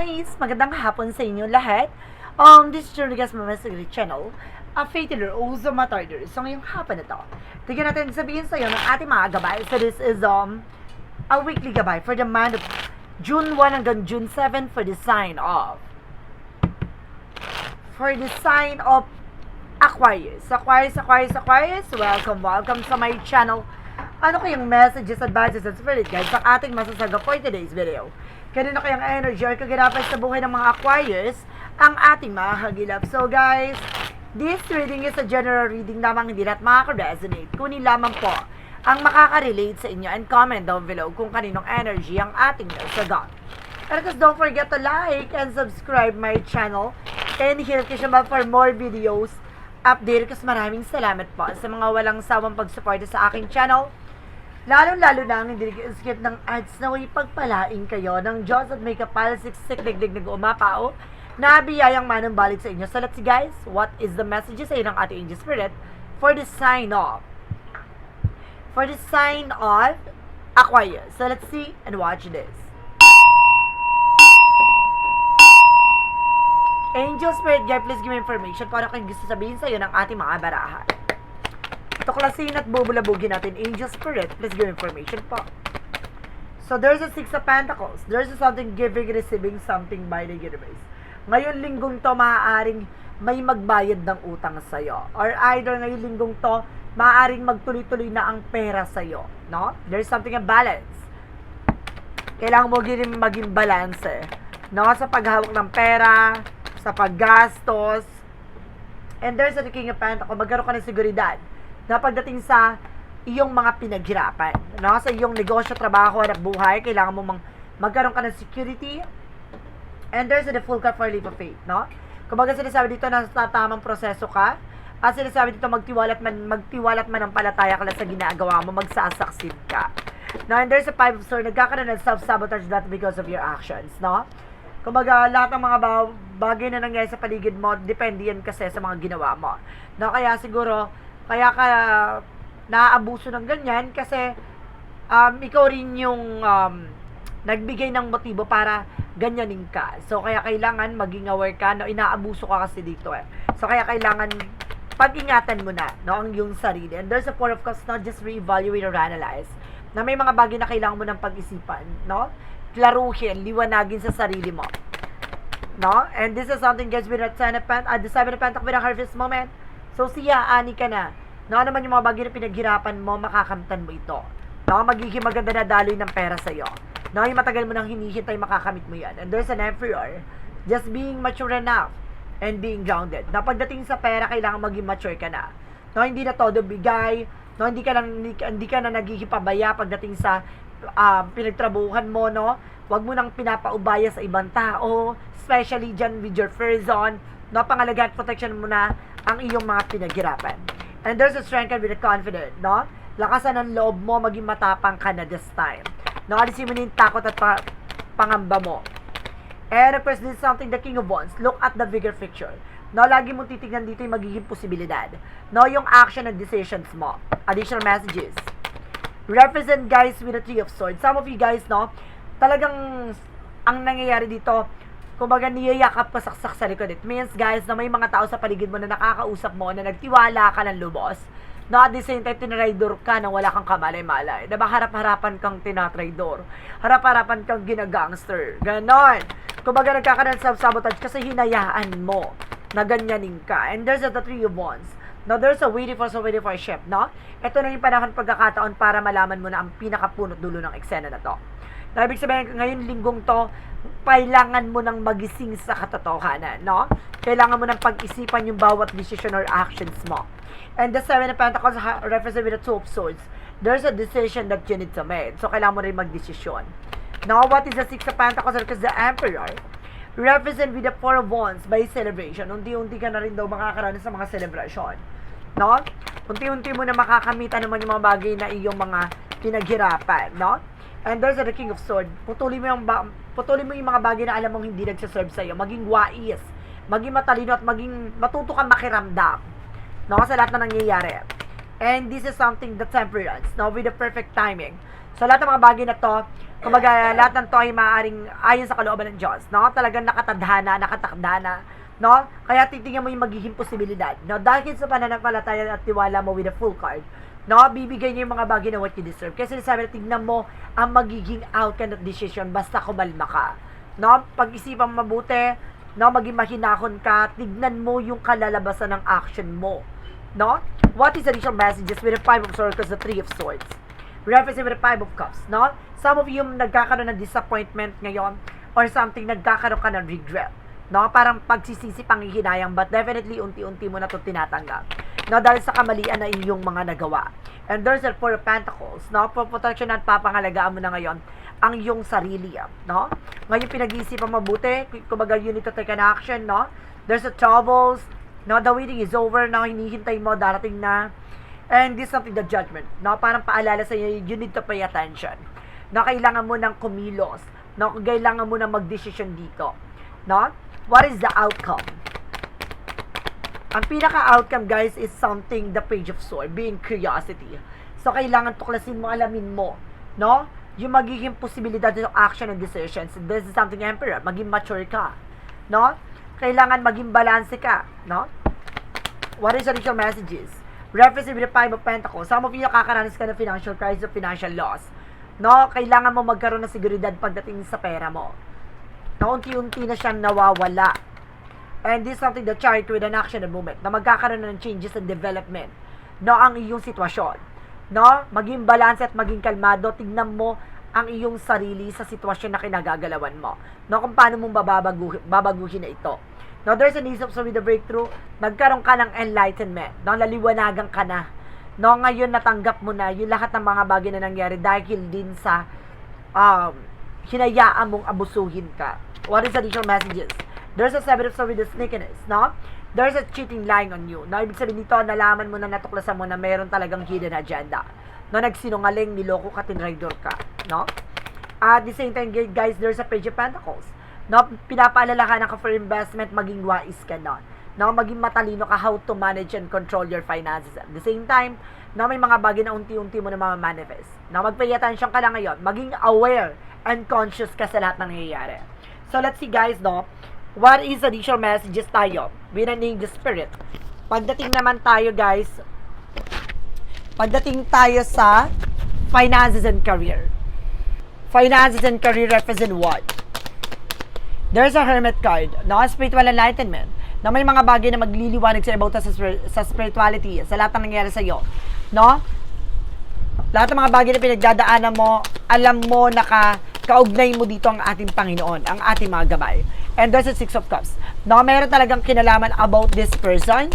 guys! Magandang hapon sa inyo lahat. Um, this is your guys Mama Sigrid channel. A fatal o Matarder. So ngayong hapon na to, tignan natin sabihin sa iyo ng ating mga gabay. So this is um a weekly gabay for the month of June 1 hanggang June 7 for the sign of for the sign of Aquarius. Aquarius, Aquarius, Aquarius, welcome, welcome sa my channel. Ano kayong messages, advices, and spirit guys sa ating masasaga for today's video? Kanino kayang energy or kaganapan sa buhay ng mga Aquarius ang ating mga hagilap. So guys, this reading is a general reading lamang hindi lahat makaka-resonate. Kunin lamang po ang makaka-relate sa inyo and comment down below kung kaninong energy ang ating nasagot. And course, don't forget to like and subscribe my channel and hit the for more videos update kasi maraming salamat po sa mga walang sawang pagsuporta sa aking channel. Lalo-lalo na ang skip ng ads na way pagpalain kayo ng Diyos at may kapal siksik digdig nag umapao na biyayang manang sa inyo. So let's see guys, what is the message sa ng ating angel spirit for the sign of for the sign of Aquarius. So let's see and watch this. Angel Spirit Guide, please give me information para kung gusto sabihin sa'yo ng ating mga barahan. Tuklasin at bubulabugin natin Angel Spirit, give me information po. So there's a Six of Pentacles. There's a something giving, receiving something by the universe. Ngayon linggong to, maaaring may magbayad ng utang sa'yo. Or either ngayon linggong to, maaaring magtuloy-tuloy na ang pera sa'yo. No? There's something a balance. Kailangan mo din maging balance eh. No? Sa paghawak ng pera, sa paggastos. And there's a King of Pentacles, magkaroon ka ng seguridad na pagdating sa iyong mga pinaghirapan. No? Sa iyong negosyo, trabaho, at buhay, kailangan mo mang, magkaroon ka ng security. And there's a full card for leap of faith. No? Kumbaga sinasabi dito na sa tamang proseso ka, at sinasabi dito magtiwalat man magtiwalat man ang palataya ka sa ginagawa mo, magsasucceed ka. Now, and there's a five of swords, nagkakaroon ng self-sabotage that because of your actions, no? Kumbaga, lahat ng mga ba- bagay na nangyayari sa paligid mo, depende yan kasi sa mga ginawa mo. No, kaya siguro, kaya ka naaabuso ng ganyan kasi um, ikaw rin yung um, nagbigay ng motibo para ganyanin ka. So, kaya kailangan maging aware ka, no? Inaabuso ka kasi dito eh. So, kaya kailangan pag-ingatan mo na, no? Ang iyong sarili. And there's a point of course, not just re-evaluate or analyze, na may mga bagay na kailangan mo ng pag-isipan, no? Klaruhin, liwanagin sa sarili mo. No? And this is something gets with the Ten of Pent, uh, the Seven of Pentacles with a harvest moment. So, siya, ani ka na. No, ano man yung mga bagay na pinaghirapan mo, makakamtan mo ito. No, magiging maganda na daloy ng pera sa'yo. No, yung matagal mo nang hinihintay, makakamit mo yan. And there's an emperor, just being mature enough and being grounded. Na pagdating sa pera, kailangan maging mature ka na. No, hindi na todo bigay. No, hindi ka na, hindi, ka na nagigipabaya pagdating sa um, pinagtrabuhan mo, no? Huwag mo nang pinapaubaya sa ibang tao, especially dyan with your person, no? Pangalagaan at protection mo na ang iyong mga pinaghirapan. And there's a strength with a confident, no? Lakasan ng loob mo, maging matapang ka na this time. No, alisin mo na yung takot at pa- pangamba mo. And of course, this is something the King of Wands. Look at the bigger picture. No, lagi mong titignan dito yung magiging posibilidad. No, yung action and decisions mo. Additional messages. Represent guys with a Three of Swords. Some of you guys, no, talagang ang nangyayari dito, kumbaga niyayakap ka saksak sa likod. It means guys na may mga tao sa paligid mo na nakakausap mo, na nagtiwala ka ng lubos. No, at the same time, tinraidor ka na wala kang kamalay-malay. Diba, harap-harapan kang tinatraidor. Harap-harapan kang ginagangster. Ganon. Kumbaga, nagkakaroon ng self-sabotage kasi hinayaan mo na ganyanin ka. And there's a the three of wands. Now, there's a waiting for, so waiting for a ship, no? Ito na yung panahon pagkakataon para malaman mo na ang pinakapunot dulo ng eksena na to. Na ibig sabihin, ngayon linggong to, kailangan mo nang magising sa katotohanan, no? Kailangan mo nang pag-isipan yung bawat decision or actions mo. And the Seven of Pentacles represent with the Two of Swords. There's a decision that you need to make. So, kailangan mo rin magdesisyon. Now, what is the Six of Pentacles? Because the Emperor represent with the Four of Wands by celebration. Unti-unti ka na rin daw makakaranas sa mga celebration. No? Unti-unti mo na makakamit naman yung mga bagay na iyong mga pinaghirapan. No? And there's the King of Swords. Putulin mo yung, ba- putulin mo yung mga bagay na alam mong hindi nagsaserve sa'yo. Maging wais. Maging matalino at maging matuto kang makiramdam. No? Sa lahat na nangyayari. And this is something the temperance. No? With the perfect timing. Sa lahat ng mga bagay na to, Kumbaga, lahat ng to ay maaaring ayon sa kalooban ng Diyos, no? Talagang nakatadhana, nakatakda na, no? Kaya titingnan mo yung magiging posibilidad, no? Dahil sa pananampalataya at tiwala mo with a full card, no? Bibigay niya yung mga bagay na what you deserve. Kasi sabi na, tignan mo ang magiging outcome of decision basta kumalma ka, no? Pag-isipan mabuti, no? Maging mahinahon ka, tignan mo yung kalalabasan ng action mo, no? What is additional messages with the Five of Swords, the Three of Swords? referencing with the Five of Cups, no? Some of you nagkakaroon ng disappointment ngayon or something, nagkakaroon ka ng regret. No? Parang pagsisisi panghihinayang but definitely unti-unti mo na ito tinatanggap. No? Dahil sa kamalian na inyong mga nagawa. And there's a Four of Pentacles, no? For protection at papangalagaan mo na ngayon ang iyong sarili, no? Ngayon pinag-iisipan mabuti, kumbaga you need to take an action, no? There's a troubles, no? The waiting is over, no? Hinihintay mo, darating na. And this is the judgment. No, parang paalala sa iyo, you need to pay attention. No, kailangan mo ng kumilos. No, kailangan mo ng magdesisyon dito. No? What is the outcome? Ang pinaka-outcome, guys, is something, the page of sword, being curiosity. So, kailangan tuklasin mo, alamin mo, no? Yung magiging posibilidad ng action and decisions. This is something, Emperor, maging mature ka, no? Kailangan maging balanse ka, no? What is additional messages? Reference with the Five of Pentacles. Some of you nakakaranas ka ng financial crisis or financial loss. No? Kailangan mo magkaroon ng seguridad pagdating sa pera mo. Na unti-unti na siyang nawawala. And this is something that chart with an action and movement na magkakaroon ng changes and development. No, ang iyong sitwasyon. No? Maging balance at maging kalmado. Tignan mo ang iyong sarili sa sitwasyon na kinagagalawan mo. No, kung paano mong babaguhin, babaguhin na ito. Now, there's an ease of so with the breakthrough, nagkaroon ka ng enlightenment. No, laliwanagan ka na. No, ngayon natanggap mo na yung lahat ng mga bagay na nangyari dahil din sa um, hinayaan mong abusuhin ka. What is additional messages? There's a seven of so with the sneakiness, no? There's a cheating lying on you. No, ibig sabihin dito, nalaman mo na natuklasan mo na meron talagang hidden agenda. No, nagsinungaling, niloko ka, tinraidor ka, no? At the same time, guys, there's a page of pentacles. No, pinapaalalahanan ka for investment, maging wise ka na. No, maging matalino ka how to manage and control your finances. At the same time, no, may mga bagay na unti-unti mo na manifest. No, mag-pay attention ka lang ngayon. Maging aware and conscious ka sa lahat ng nangyayari. So, let's see guys, no, what is additional messages tayo an angel spirit. Pagdating naman tayo, guys, pagdating tayo sa finances and career. Finances and career represent what? There's a hermit card, no? Spiritual enlightenment. Na may mga bagay na magliliwanag sa about sa, spir- sa spirituality, sa lahat ng nangyayari sa iyo. No? Lahat ng mga bagay na pinagdadaanan mo, alam mo na ka, kaugnay mo dito ang ating Panginoon, ang ating mga gabay. And there's a Six of Cups. No, meron talagang kinalaman about this person.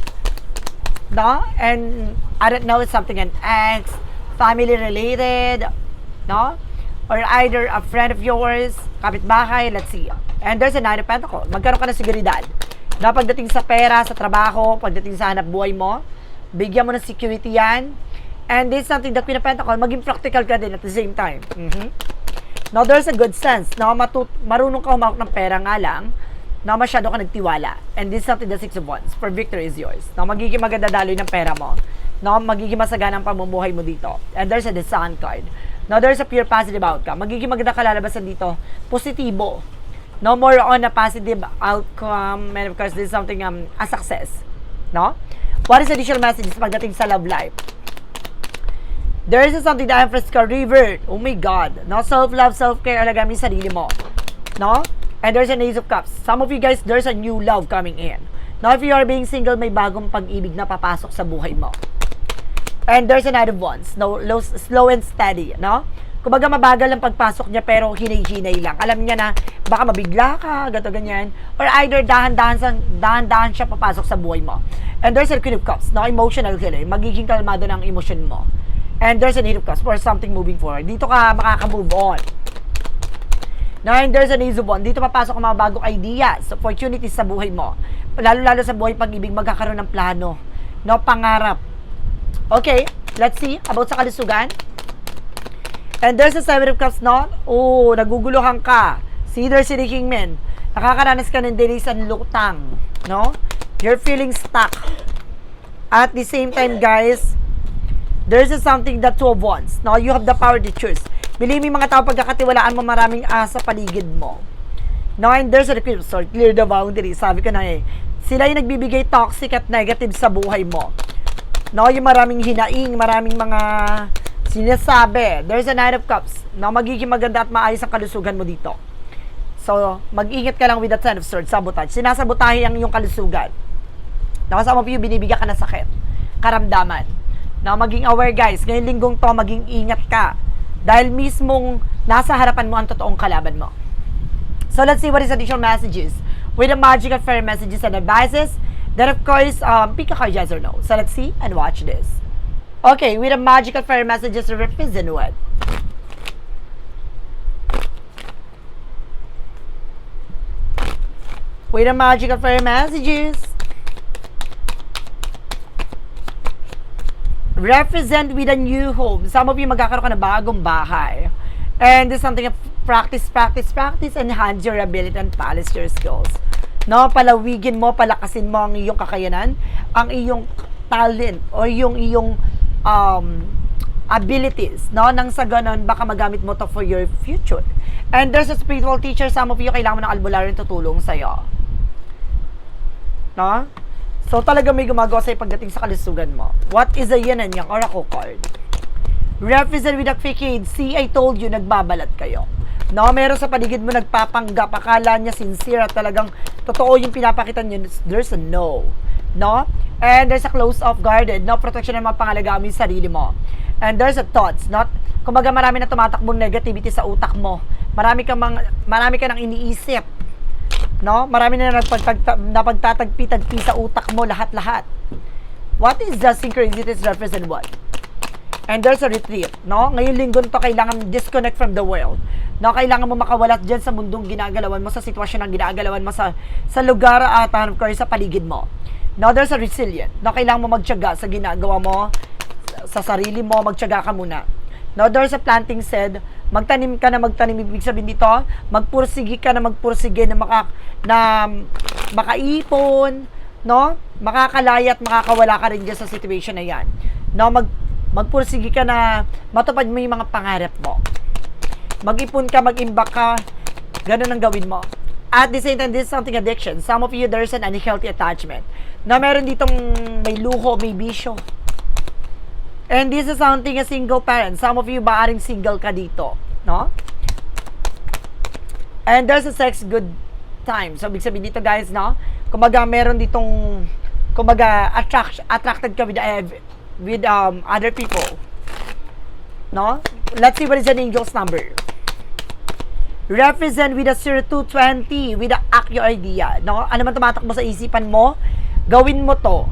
No? And I don't know, something an ex, family related, no? Or either a friend of yours, kapitbahay, let's see. And there's a Nine of Pentacles. Magkaroon ka ng seguridad. Na pagdating sa pera, sa trabaho, pagdating sa hanap buhay mo, bigyan mo ng security yan. And this is something that of Pentacles, maging practical ka din at the same time. Mhm. Now, there's a good sense. No, matut marunong ka humawak ng pera nga lang, na masyado ka nagtiwala. And this is something the Six of Wands. For victory is yours. No, magiging maganda daloy ng pera mo. No, magiging masagana ang pamumuhay mo dito. And there's a the Sun card. Now, there's a pure positive outcome. Magiging maganda kalalabasan dito. Positibo. No more on a positive outcome. And of course, this is something, um, a success. No? What is additional messages pagdating sa love life? There is something the Empress ka revert. Oh my God. No? Self-love, self-care, alaga mo yung sarili mo. No? And there's an Ace of Cups. Some of you guys, there's a new love coming in. Now, if you are being single, may bagong pag-ibig na papasok sa buhay mo. And there's a Knight of Wands. No, low, slow and steady, no? Kumbaga mabagal ang pagpasok niya pero hinay-hinay lang. Alam niya na baka mabigla ka, gato ganyan. Or either dahan-dahan, sa, dahan-dahan siya papasok sa buhay mo. And there's a Queen of Cups, no? Emotional healing. Magiging kalmado ng emosyon mo. And there's an Eight of Cups for something moving forward. Dito ka makaka-move on. Now, and there's an Ace of Wands. Dito papasok ang mga bagong ideas, opportunities sa buhay mo. Lalo-lalo sa buhay pag-ibig, magkakaroon ng plano. No, pangarap. Okay, let's see about sa kalusugan. And there's a Seven of Cups, no? Oh, naguguluhan ka. See, there's a King Men. Nakakaranas ka ng delays and lutang. No? You're feeling stuck. At the same time, guys, there's a something that two of wands. Now, you have the power to choose. Believe me, mga tao, pagkakatiwalaan mo, maraming asa paligid mo. No, and there's a requirement, so clear the boundaries. Sabi ko na eh, sila yung nagbibigay toxic at negative sa buhay mo. No, yung maraming hinaing, maraming mga sinasabi. There's a nine of cups. No, magiging maganda at maayos ang kalusugan mo dito. So, mag-ingat ka lang with that ten of swords, sabotage. Sinasabotahe ang iyong kalusugan. No, some of you, binibigyan ka ng sakit. Karamdaman. No, maging aware guys. Ngayong linggong to, maging ingat ka. Dahil mismong nasa harapan mo ang totoong kalaban mo. So let's see what is additional messages with the magical fairy messages and advices. Then of course, um, pick a card yes or no. So let's see and watch this. Okay, with the magical fairy messages represent what? With the magical fairy messages. Represent with a new home. Some of you magkakaroon ka ng bagong bahay. And this is something of practice, practice, practice, enhance your ability and polish your skills. No, palawigin mo, palakasin mo ang iyong kakayanan, ang iyong talent, o yung iyong um, abilities, no? Nang sa ganun, baka magamit mo to for your future. And there's a spiritual teacher, some of you, kailangan mo ng albularyo tutulong sa'yo. No? So, talaga may gumagawa sa'yo pagdating sa kalusugan mo. What is a yin and yang oracle card? Represent with a facade. See, I told you, nagbabalat kayo. No, meron sa paligid mo nagpapanggap, akala niya sincere at talagang totoo yung pinapakita niyo, there's a no. No? And there's a close off guarded, no? Protection ng mga pangalagaan mo yung sarili mo. And there's a thoughts, not? Kumbaga marami na tumatakbong negativity sa utak mo. Marami ka mang, marami ka nang iniisip. No? Marami na napagtatagpi-tagpi sa utak mo lahat-lahat. What is the synchronicities represent what? And there's a retreat, no? Ngayon linggo to kailangan disconnect from the world. No, kailangan mo makawalat diyan sa mundong ginagalawan mo, sa sitwasyon ng ginagalawan mo sa sa lugar at of course sa paligid mo. No, there's a resilient. No, kailangan mo magtiyaga sa ginagawa mo sa sarili mo, magtiyaga ka muna. No, there's a planting said, magtanim ka na magtanim ibig sabihin dito, magpursigi ka na magpursige na maka na makaipon, no? Makakalaya at makakawala ka rin diyan sa situation na 'yan. No, mag magpursige ka na matupad mo yung mga pangarap mo. Mag-ipon ka, mag-imbak ka, ganun ang gawin mo. At the same time, this is something addiction. Some of you, there's an unhealthy attachment. Na meron ditong may luho, may bisyo. And this is something a single parent. Some of you, baaring single ka dito. No? And there's a sex good time. So, ibig sabihin dito, guys, no? Kumbaga, meron ditong, kumbaga, attract, attracted ka with, uh, with um, other people. No? Let's see what is an angel's number. Represent with a 0220 with the accio idea. No? Ano man tumatakbo sa isipan mo, gawin mo to.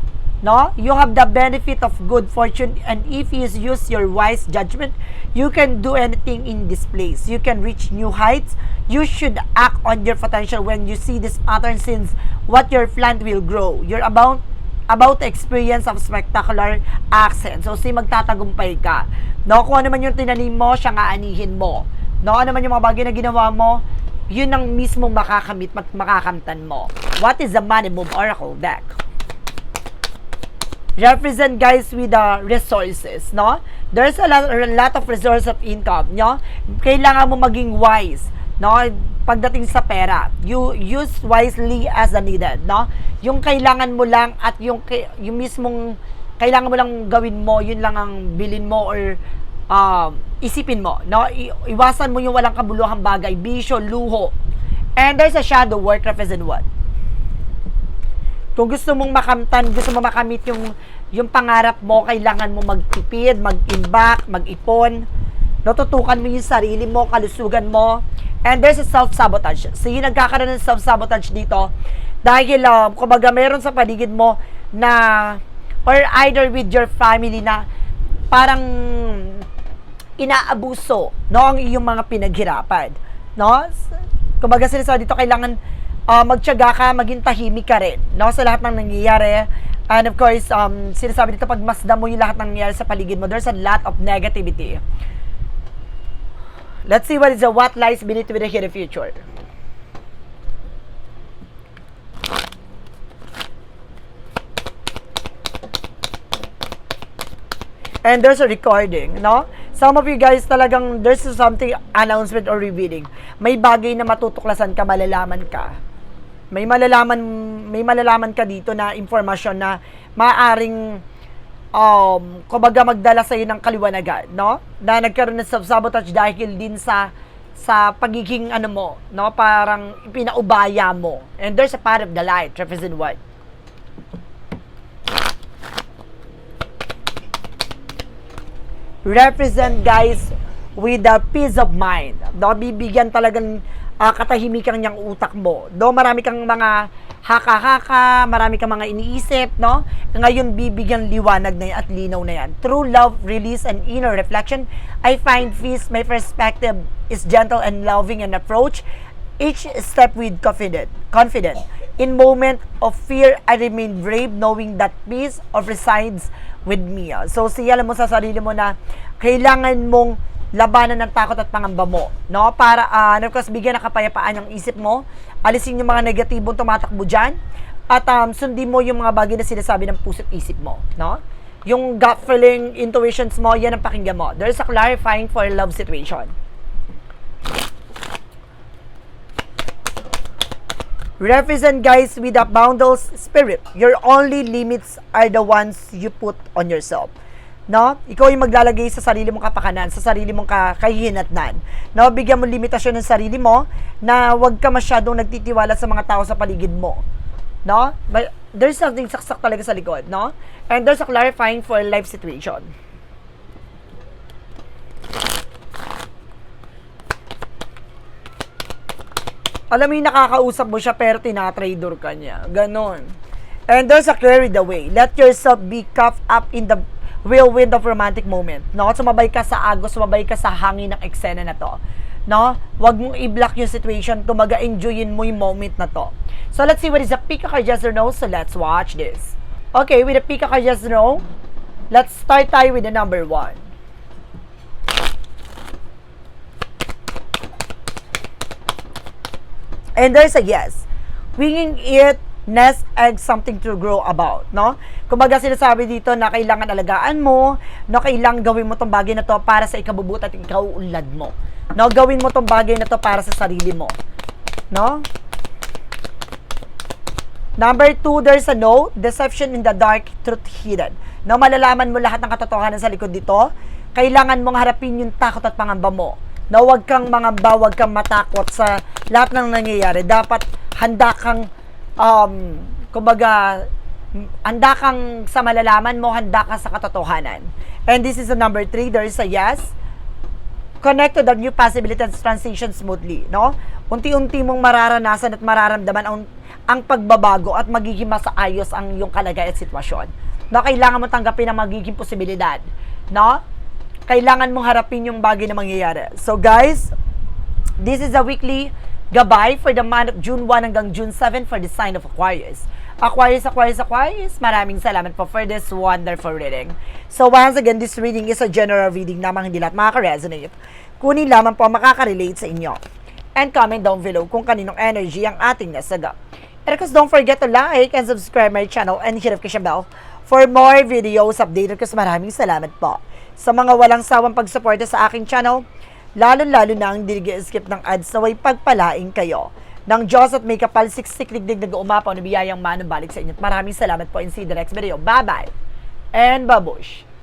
No? You have the benefit of good fortune and if you use your wise judgment, you can do anything in this place. You can reach new heights. You should act on your potential when you see this pattern since what your plant will grow. You're about about experience of spectacular accent. So, si magtatagumpay ka. No, kung ano man yung tinanim mo, siya nga anihin mo. No, ano man yung mga bagay na ginawa mo, yun ang mismo makakamit, mak- makakamtan mo. What is the money move oracle deck? Represent guys with the resources, no? There's a lot, a lot of resource of income, no? Kailangan mo maging wise, no? Pagdating sa pera, you use wisely as a needed, no? Yung kailangan mo lang at yung yung mismong kailangan mo lang gawin mo, yun lang ang bilin mo or um, isipin mo, no? I- iwasan mo yung walang kabuluhang bagay, bisyo, luho. And there's a shadow work represent what? Kung gusto mong makamtan, gusto mo makamit yung yung pangarap mo, kailangan mo magtipid, mag-imbak, mag-ipon. Natutukan mo yung sarili mo, kalusugan mo. And there's a self-sabotage. So, yung nagkakaroon ng self-sabotage dito, dahil, um, kumbaga, meron sa paligid mo na, or either with your family na, parang inaabuso, no, ang iyong mga pinaghirapan. No? Kumbaga, sinasabi dito, kailangan uh, magtiyaga ka, maging tahimik ka rin, no, sa lahat ng nangyayari. And of course, um, sinasabi dito, pag masdan mo yung lahat ng nangyayari sa paligid mo, there's a lot of negativity. Let's see what is the what lies beneath with the hidden future. And there's a recording, no? Some of you guys talagang there's something announcement or revealing. May bagay na matutuklasan ka, malalaman ka. May malalaman may malalaman ka dito na impormasyon na maaring um, kumbaga magdala sa ng kaliwanagan, no? Na nagkaroon ng sabotage dahil din sa sa pagiging ano mo, no? Parang pinaubaya mo. And there's a part of the light, represent what? represent guys with a peace of mind. No, bibigyan talagang uh, katahimikan niyang utak mo. Do marami kang mga haka-haka, marami kang mga iniisip, no? Ngayon bibigyan liwanag na yan at linaw na yan. True love, release, and inner reflection. I find peace, my perspective is gentle and loving in approach. Each step with confident. confident. In moment of fear, I remain brave knowing that peace of resides with me. So, siyalan mo sa sarili mo na kailangan mong labanan ng takot at pangamba mo, no? Para, uh, of course, bigyan ng kapayapaan yung isip mo, alisin yung mga negatibong tumatakbo dyan, at um, sundin mo yung mga bagay na sinasabi ng puso't isip mo, no? Yung gut feeling, intuitions mo, yan ang pakinggan mo. There's a clarifying for a love situation. represent guys with a boundless spirit. Your only limits are the ones you put on yourself. No? Ikaw yung maglalagay sa sarili mong kapakanan, sa sarili mong kahihinatnan. No? Bigyan mo limitasyon ng sarili mo na huwag ka masyadong nagtitiwala sa mga tao sa paligid mo. No? But there's something saksak talaga sa likod, no? And there's a clarifying for life situation. alam mo yung nakakausap mo siya pero tinatrader ka niya. Ganon. And there's a carry the way. Let yourself be caught up in the whirlwind of romantic moment. No? Sumabay ka sa agos, sumabay ka sa hangin ng eksena na to. No? Huwag mong i-block yung situation. Kumaga, enjoyin mo yung moment na to. So, let's see what is a pick card yes or no. So, let's watch this. Okay, with a pick card yes or no, let's start tayo with the number one. And there's a yes. Winging it, nest egg, something to grow about, no? Kumbaga sinasabi dito na kailangan alagaan mo, no, kailangan gawin mo tong bagay na to para sa ikabubuti at ikauunlad mo. No, gawin mo tong bagay na to para sa sarili mo. No? Number two, there's a no, deception in the dark, truth hidden. No, malalaman mo lahat ng katotohanan sa likod dito. Kailangan mong harapin yung takot at pangamba mo na huwag kang mangamba, huwag kang matakot sa lahat ng nangyayari. Dapat handa kang, um, kumbaga, handa kang sa malalaman mo, handa ka sa katotohanan. And this is the number three, there is a yes. Connect to the new possibility and transition smoothly, no? Unti-unti mong mararanasan at mararamdaman ang, ang pagbabago at magiging masaayos ang iyong kalagayan at sitwasyon. No, kailangan mo tanggapin ang magiging posibilidad, no? kailangan mong harapin yung bagay na mangyayari. So guys, this is a weekly gabay for the month of June 1 hanggang June 7 for the sign of Aquarius. Aquarius, Aquarius, Aquarius, maraming salamat po for this wonderful reading. So once again, this reading is a general reading namang hindi lahat makaka-resonate. Kunin lamang po makaka-relate sa inyo. And comment down below kung kaninong energy ang ating nasaga. And of course, don't forget to like and subscribe my channel and hit notification bell for more videos updated. Kasi maraming salamat po sa mga walang sawang pagsuporta sa aking channel, lalo-lalo na ang skip ng ads na way pagpalaing kayo. Ng Diyos at may kapal siksik digdig nag-uumapaw na biyayang manong balik sa inyo. Maraming salamat po the next video. Bye-bye and babush!